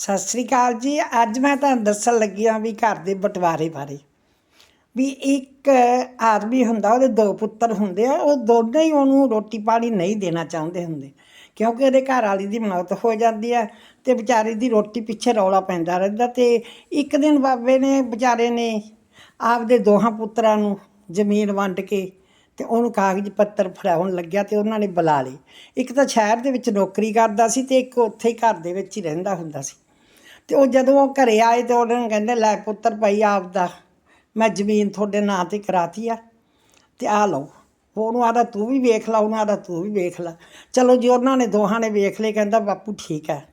ਸਤਿ ਸ੍ਰੀ ਅਕਾਲ ਜੀ। ਅੱਜ ਮੈਂ ਤੁਹਾਨੂੰ ਦੱਸਣ ਲੱਗੀ ਹਾਂ ਵੀ ਘਰ ਦੇ ਬਟਵਾਰੇ ਬਾਰੇ। ਵੀ ਇੱਕ ਆਦਮੀ ਹੁੰਦਾ, ਉਹਦੇ ਦੋ ਪੁੱਤਰ ਹੁੰਦੇ ਆ, ਉਹ ਦੋਨੇ ਹੀ ਉਹਨੂੰ ਰੋਟੀ ਪਾਣੀ ਨਹੀਂ ਦੇਣਾ ਚਾਹੁੰਦੇ ਹੁੰਦੇ। ਕਿਉਂਕਿ ਉਹਦੇ ਘਰ ਵਾਲੀ ਦੀ ਮੌਤ ਹੋ ਜਾਂਦੀ ਆ ਤੇ ਵਿਚਾਰੇ ਦੀ ਰੋਟੀ ਪਿੱਛੇ ਰੌਲਾ ਪੈਂਦਾ ਰਹਿੰਦਾ ਤੇ ਇੱਕ ਦਿਨ ਬਾਬੇ ਨੇ, ਵਿਚਾਰੇ ਨੇ ਆਪਦੇ ਦੋਹਾਂ ਪੁੱਤਰਾਂ ਨੂੰ ਜ਼ਮੀਨ ਵੰਡ ਕੇ ਤੇ ਉਹਨੂੰ ਕਾਗਜ਼ ਪੱਤਰ ਫੜਾਉਣ ਲੱਗਿਆ ਤੇ ਉਹਨਾਂ ਨੇ ਬੁਲਾ ਲਈ ਇੱਕ ਤਾਂ ਸ਼ਹਿਰ ਦੇ ਵਿੱਚ ਨੌਕਰੀ ਕਰਦਾ ਸੀ ਤੇ ਇੱਕ ਉੱਥੇ ਹੀ ਘਰ ਦੇ ਵਿੱਚ ਹੀ ਰਹਿੰਦਾ ਹੁੰਦਾ ਸੀ। ਤੇ ਉਹ ਜਦੋਂ ਉਹ ਘਰੇ ਆਏ ਤੇ ਉਹਨਾਂ ਨੂੰ ਕਹਿੰਦੇ, ਲੈ ਪੁੱਤਰ ਭਾਈ, ਆਪਦਾ ਮੈਂ ਜ਼ਮੀਨ ਤੁਹਾਡੇ ਨਾਂ ਤੇ ਕਰਾਤੀ ਆ ਤੇ ਆ ਲਓ। ਉਹਨੂੰ ਆਦਾ ਤੂੰ ਵੀ ਵੇਖ ਲਾ। ਉਹਨੂੰ ਆਦਾ ਤੂੰ ਵੀ ਵੇਖ ਲਾ। ਚਲੋ ਜੀ, ਉਹਨਾਂ ਨੇ ਦੋਹਾਂ ਨੇ ਵੇਖ ਲਏ ਕਹਿੰਦਾ, ਬਾਪੂ ਠੀਕ ਹੈ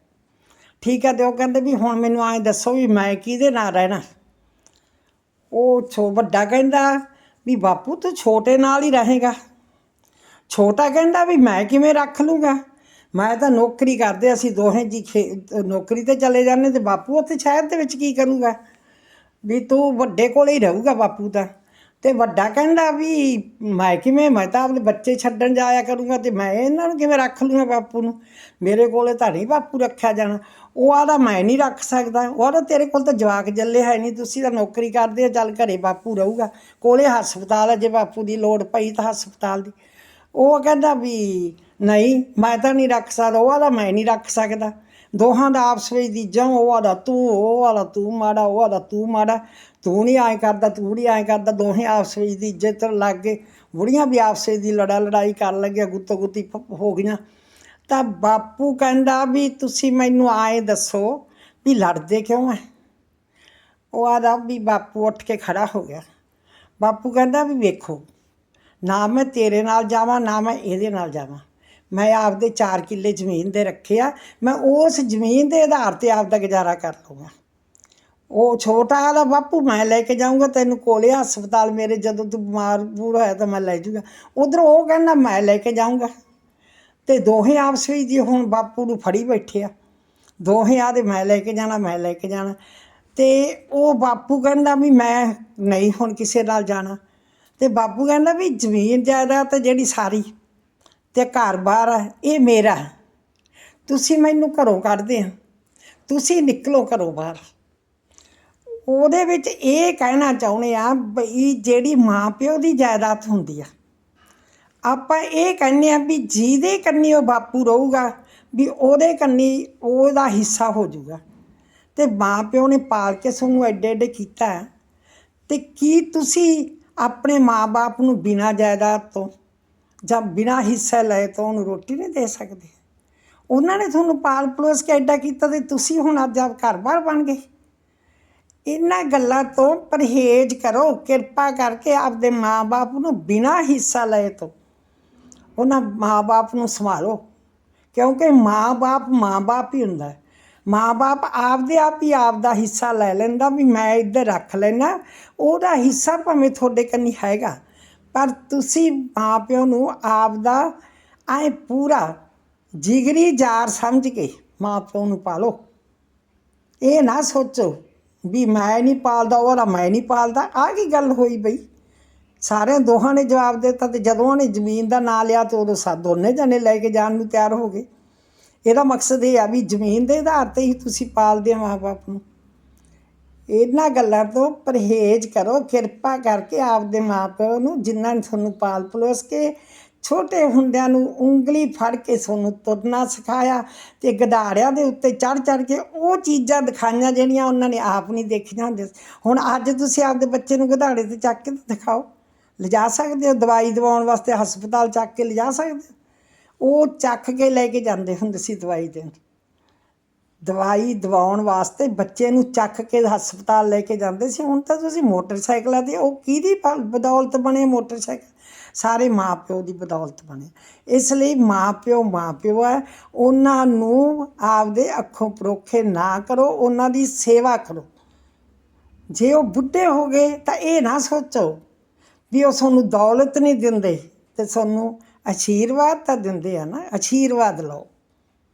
ਠੀਕ ਹੈ ਤੇ ਉਹ ਕਹਿੰਦੇ ਵੀ, ਹੁਣ ਮੈਨੂੰ ਐਂ ਦੱਸੋ ਵੀ ਮੈਂ ਕਿਹਦੇ ਨਾਲ ਰਹਿਣਾ? ਉਹ ਛੋ, ਵੱਡਾ ਕਹਿੰਦਾ ਵੀ, ਬਾਪੂ, ਤੂੰ ਛੋਟੇ ਨਾਲ ਹੀ ਰਹੇਗਾ। ਛੋਟਾ ਕਹਿੰਦਾ ਵੀ, ਮੈਂ ਕਿਵੇਂ ਰੱਖ ਲੂੰਗਾ? ਮੈਂ ਤਾਂ ਨੌਕਰੀ ਕਰਦੇ, ਅਸੀਂ ਦੋਹੇ ਜੀ ਖੇ- ਨੌਕਰੀ ਤੇ ਚਲੇ ਜਾਂਦੇ ਤੇ ਬਾਪੂ ਉੱਥੇ ਸ਼ਹਿਰ ਦੇ ਵਿੱਚ ਕੀ ਕਰੂਗਾ? ਵੀ ਤੂੰ ਵੱਡੇ ਕੋਲੇ ਹੀ ਰਹੂਗਾ ਬਾਪੂ ਤਾਂ। ਤੇ ਵੱਡਾ ਕਹਿੰਦਾ ਵੀ ਮੈਂ ਕਿਵੇਂ, ਮੈਂ ਤਾਂ ਆਪਣੇ ਬੱਚੇ ਛੱਡਣ ਜਾਇਆ ਕਰੂੰਗਾ ਤੇ ਮੈਂ ਇਹਨਾਂ ਨੂੰ ਕਿਵੇਂ ਰੱਖ ਲੂੰਗਾ ਬਾਪੂ ਨੂੰ? ਮੇਰੇ ਕੋਲੇ ਤਾਂ ਨਹੀਂ ਬਾਪੂ ਰੱਖਿਆ ਜਾਣਾ। ਉਹ ਆਦਾ ਮੈਂ ਨਹੀਂ ਰੱਖ ਸਕਦਾ। ਉਹ ਆਦਾ ਤੇਰੇ ਕੋਲ ਤਾਂ ਜਵਾਕ ਜੱਲੇ ਹੈ ਨਹੀਂ, ਤੁਸੀਂ ਤਾਂ ਨੌਕਰੀ ਕਰਦੇ ਆ ਚੱਲ ਘਰੇ ਬਾਪੂ ਰਹੂਗਾ। ਕੋਲੇ ਹਸਪਤਾਲ ਹੈ, ਜੇ ਬਾਪੂ ਦੀ ਲੋੜ ਪਈ ਤਾਂ ਹਸਪਤਾਲ ਦੀ। ਉਹ ਕਹਿੰਦਾ ਵੀ ਨਹੀਂ, ਮੈਂ ਤਾਂ ਨਹੀਂ ਰੱਖ ਸਕਦਾ, ਉਹ ਆਦਾ ਮੈਂ ਨਹੀਂ ਰੱਖ ਸਕਦਾ। ਦੋਹਾਂ ਦਾ ਆਪਸ ਵਿੱਚ ਦੀ ਜੰਗ ਉਹ ਆਦਾ ਤੂੰ, ਉਹ ਵਾਲਾ ਤੂੰ ਮਾੜਾ, ਉਹ ਆਦਾ ਤੂੰ ਮਾੜਾ। ਤੂੰ ਨਹੀਂ ਐਂ ਕਰਦਾ, ਤੂੰ ਨਹੀਂ ਐਂ ਕਰਦਾ, ਦੋਹੇ ਆਪਸ ਵਿੱਚ ਦੀ ਇੱਜ਼ਤ ਲੱਗ ਗਏ ਬੁੜੀਆਂ ਵੀ ਆਪਸ ਵਿੱਚ ਦੀ ਲੜਾ ਲੜਾਈ ਕਰਨ ਲੱਗਿਆ ਗੁੱਤੋ ਗੁੱਤੀ ਪ- ਹੋ ਗਈਆਂ। ਤਾਂ ਬਾਪੂ ਕਹਿੰਦਾ ਵੀ ਤੁਸੀਂ ਮੈਨੂੰ ਆਏ ਦੱਸੋ ਵੀ ਲੜਦੇ ਕਿਉਂ ਐ? ਉਹ ਆਦਾ ਵੀ ਬਾਪੂ ਉੱਠ ਕੇ ਖੜਾ ਹੋ ਗਿਆ। ਬਾਪੂ ਕਹਿੰਦਾ ਵੀ ਵੇਖੋ, ਨਾ ਮੈਂ ਤੇਰੇ ਨਾਲ ਜਾਵਾਂ, ਨਾ ਮੈਂ ਇਹਦੇ ਨਾਲ ਜਾਵਾਂ। ਮੈਂ ਆਪਦੇ 4 ਕਿੱਲੇ ਜ਼ਮੀਨ ਦੇ ਰੱਖੇ ਆ, ਮੈਂ ਉਸ ਜ਼ਮੀਨ ਦੇ ਆਧਾਰ ਤੇ ਆਪਦਾ ਗੁਜ਼ਾਰਾ ਕਰ ਲਵਾਂਗਾ ਉਹ ਛੋਟਾ ਵਾਲਾ ਬਾਪੂ, ਮੈਂ ਲੈ ਕੇ ਜਾਊਂਗਾ ਤੈਨੂੰ ਕੋਲੇ, ਹਸਪਤਾਲ ਮੇਰੇ ਜਦੋਂ ਤੂੰ ਬਿਮਾਰ ਬੂੜ ਹੋਇਆ ਤਾਂ ਮੈਂ ਲੈ ਜਾਊਂਗਾ। ਉਧਰ ਉਹ ਕਹਿੰਦਾ, ਮੈਂ ਲੈ ਕੇ ਜਾਊਂਗਾ। ਤੇ ਦੋਹੇ ਆਪਸ ਵਿੱਚ ਜੀ ਹੁਣ ਬਾਪੂ ਨੂੰ ਫੜੀ ਬੈਠੇ ਆ। ਦੋਹੇ ਆਦੇ, ਮੈਂ ਲੈ ਕੇ ਜਾਣਾ, ਮੈਂ ਲੈ ਕੇ ਜਾਣਾ। ਤੇ ਉਹ ਬਾਪੂ ਕਹਿੰਦਾ ਵੀ ਮੈਂ ਨਹੀਂ ਹੁਣ ਕਿਸੇ ਨਾਲ ਜਾਣਾ। ਤੇ ਬਾਪੂ ਕਹਿੰਦਾ ਵੀ ਜ਼ਮੀਨ ਜਾਇਦਾਦ ਤੇ ਜਿਹੜੀ ਸਾਰੀ ਤੇ ਘਰ-ਬਾਰ ਆ, ਇਹ ਮੇਰਾ ਤੁਸੀਂ ਮੈਨੂੰ ਘਰੋਂ ਕੱਢਦੇ ਆ। ਤੁਸੀਂ ਨਿਕਲੋ ਘਰੋਂ ਬਾਹਰ। ਉਹਦੇ ਵਿੱਚ ਇਹ ਕਹਿਣਾ ਚਾਹੁੰਦੇ ਆ ਵੀ ਜਿਹੜੀ ਮਾਂ ਪਿਓ ਦੀ ਜਾਇਦਾਦ ਹੁੰਦੀ ਆ। ਆਪਾਂ ਇਹ ਕਹਿੰਦੇ ਆ ਵੀ ਜਿਹਦੇ ਕੰਨੀ ਉਹ ਬਾਪੂ ਰਹੂਗਾ, ਵੀ ਉਹਦੇ ਕੰਨੀ ਉਹਦਾ ਹਿੱਸਾ ਹੋ ਜਾਊਗਾ। ਤੇ ਮਾਂ ਪਿਓ ਨੇ ਪਾਲ ਕੇ ਸਾਨੂੰ ਐਡੇ ਐਡੇ ਕੀਤਾ। ਹੈ। ਤੇ ਕੀ ਤੁਸੀਂ ਆਪਣੇ ਮਾਂ-ਬਾਪ ਨੂੰ ਬਿਨਾਂ ਜਾਇਦਾਦ ਤੋਂ ਜਾਂ ਬਿਨਾਂ ਹਿੱਸਾ ਲਏ ਤੋਂ ਉਹਨੂੰ ਰੋਟੀ ਨਹੀਂ ਦੇ ਸਕਦੇ। ਉਹਨਾਂ ਨੇ ਤੁਹਾਨੂੰ ਪਾਲ ਪਲੋਸ ਕੇ ਐਡਾ ਕੀਤਾ ਤੇ ਤੁਸੀਂ ਹੁਣ ਅੱਜ ਆਪ ਘਰ-ਬਾਰ ਬਣ ਗਏ। ਇਹਨਾਂ ਗੱਲਾਂ ਤੋਂ ਪਰਹੇਜ਼ ਕਰੋ, ਕਿਰਪਾ ਕਰਕੇ ਆਪਦੇ ਮਾਂ-ਬਾਪ ਨੂੰ ਬਿਨਾਂ ਹਿੱਸਾ ਲਏ ਤੋਂ ਉਹਨਾਂ ਮਾਂ-ਬਾਪ ਨੂੰ ਸੰਭਾਲੋ। ਕਿਉਂਕਿ ਮਾਂ-ਬਾਪ ਮਾਂ-ਬਾਪ ਹੀ ਹੁੰਦਾ। ਹੈ ਮਾਂ-ਬਾਪ ਆਪਦੇ ਆਪ ਹੀ ਆਪ ਦਾ ਹਿੱਸਾ ਲੈ ਲੈਂਦਾ ਵੀ ਮੈਂ ਇੱਧਰ ਰੱਖ ਲੈਣਾ ਉਹਦਾ ਹਿੱਸਾ ਭਾਵੇਂ ਤੁਹਾਡੇ ਕੰਨੀ ਹੈਗਾ। ਪਰ ਤੁਸੀਂ ਮਾਂ-ਪਿਓ ਨੂੰ ਆਪਦਾ ਐ ਪੂਰਾ ਜਿਗਰੀ ਜਾਰ ਸਮਝ ਕੇ ਮਾਂ-ਪਿਓ ਨੂੰ ਪਾਲੋ। ਇਹ ਨਾ ਸੋਚੋ ਵੀ ਮੈਂ ਨਹੀਂ ਪਾਲਦਾ ਉਹਦਾ ਮੈਂ ਨਹੀਂ ਪਾਲਦਾ। ਆਹ ਕੀ ਗੱਲ ਹੋਈ ਬਈ? ਸਾਰਿਆਂ ਦੋਹਾਂ ਨੇ ਜਵਾਬ ਦਿੱਤਾ ਤੇ ਜਦੋਂ ਉਹਨੇ ਜ਼ਮੀਨ ਦਾ ਨਾਂ ਲਿਆ ਤੇ ਉਦੋਂ ਸਾ, ਦੋਨੇ ਜਣੇ ਲੈ ਕੇ ਜਾਣ ਨੂੰ ਤਿਆਰ ਹੋ ਗਏ। ਇਹਦਾ ਮਕਸਦ ਇਹ ਆ ਵੀ ਜ਼ਮੀਨ ਦੇ ਆਧਾਰ ਤੇ ਹੀ ਤੁਸੀਂ ਪਾਲਦੇ ਆ ਮਾਂ-ਬਾਪ ਨੂੰ। ਇਹਨਾਂ ਗੱਲਾਂ ਤੋਂ ਪਰਹੇਜ਼ ਕਰੋ, ਕਿਰਪਾ ਕਰਕੇ ਆਪਦੇ ਮਾਪਿਓ ਨੂੰ ਜਿਨ੍ਹਾਂ ਨੇ ਤੁਹਾਨੂੰ ਪਾਲ ਪਲੋਸ ਕੇ ਛੋਟੇ ਹੁੰਦਿਆਂ ਨੂੰ ਉਂਗਲੀ ਫੜ ਕੇ ਤੁਹਾਨੂੰ ਤੁਰਨਾ ਸਿਖਾਇਆ ਤੇ ਗਧਾੜਿਆਂ ਦੇ ਉੱਤੇ ਚੜ ਚੜ ਕੇ ਉਹ ਚੀਜ਼ਾਂ ਦਿਖਾਈਆਂ ਜਿਹੜੀਆਂ ਉਹਨਾਂ ਨੇ ਆਪ ਨਹੀਂ ਦੇਖੀਆਂ ਹੁੰਦੀਆਂ। ਹੁਣ ਅੱਜ ਤੁਸੀਂ ਆਪਦੇ ਬੱਚੇ ਨੂੰ ਗਧਾੜੇ ਤੇ ਚੱਕ ਕੇ ਦਿਖਾਓ। ਲਿਜਾ ਸਕਦੇ ਹੋ? ਦਵਾਈ ਦਿਵਾਉਣ ਵਾਸਤੇ ਹਸਪਤਾਲ ਚੱਕ ਕੇ ਲਿਜਾ ਸਕਦੇ ਹੋ? ਉਹ ਚੱਕ ਕੇ ਲੈ ਕੇ ਜਾਂਦੇ ਹੁੰਦੇ ਸੀ ਦਵਾਈ ਦੇਣ। ਦਵਾਈ ਦਵਾਉਣ ਵਾਸਤੇ ਬੱਚੇ ਨੂੰ ਚੱਕ ਕੇ ਹਸਪਤਾਲ ਲੈ ਕੇ ਜਾਂਦੇ ਸੀ। ਹੁਣ ਤਾਂ ਤੁਸੀਂ ਮੋਟਰਸਾਈਕਲਾਂ ਤੇ ਉਹ ਕਿਹਦੀ ਬ- ਬਦੌਲਤ ਬਣੇ ਮੋਟਰਸਾਈਕਲ? ਸਾਰੇ ਮਾਪਿਓ ਦੀ ਬਦੌਲਤ ਬਣੇ। ਇਸ ਲਈ ਮਾਪਿਓ ਮਾਪਿਓ ਹੈ, ਉਹਨਾਂ ਨੂੰ ਆਪਦੇ ਅੱਖੋਂ ਪਰੋਖੇ ਨਾ ਕਰੋ, ਉਹਨਾਂ ਦੀ ਸੇਵਾ ਕਰੋ। ਜੇ ਉਹ ਬੁੱਢੇ ਹੋ ਗਏ ਤਾਂ ਇਹ ਨਾ ਸੋਚੋ ਵੀ ਉਹ ਸਾਨੂੰ ਦੌਲਤ ਨਹੀਂ ਦਿੰਦੇ ਤੇ ਤੁਹਾਨੂੰ ਆਸ਼ੀਰਵਾਦ ਤਾਂ ਦਿੰਦੇ ਆ ਨਾ ਆਸ਼ੀਰਵਾਦ ਲਓ।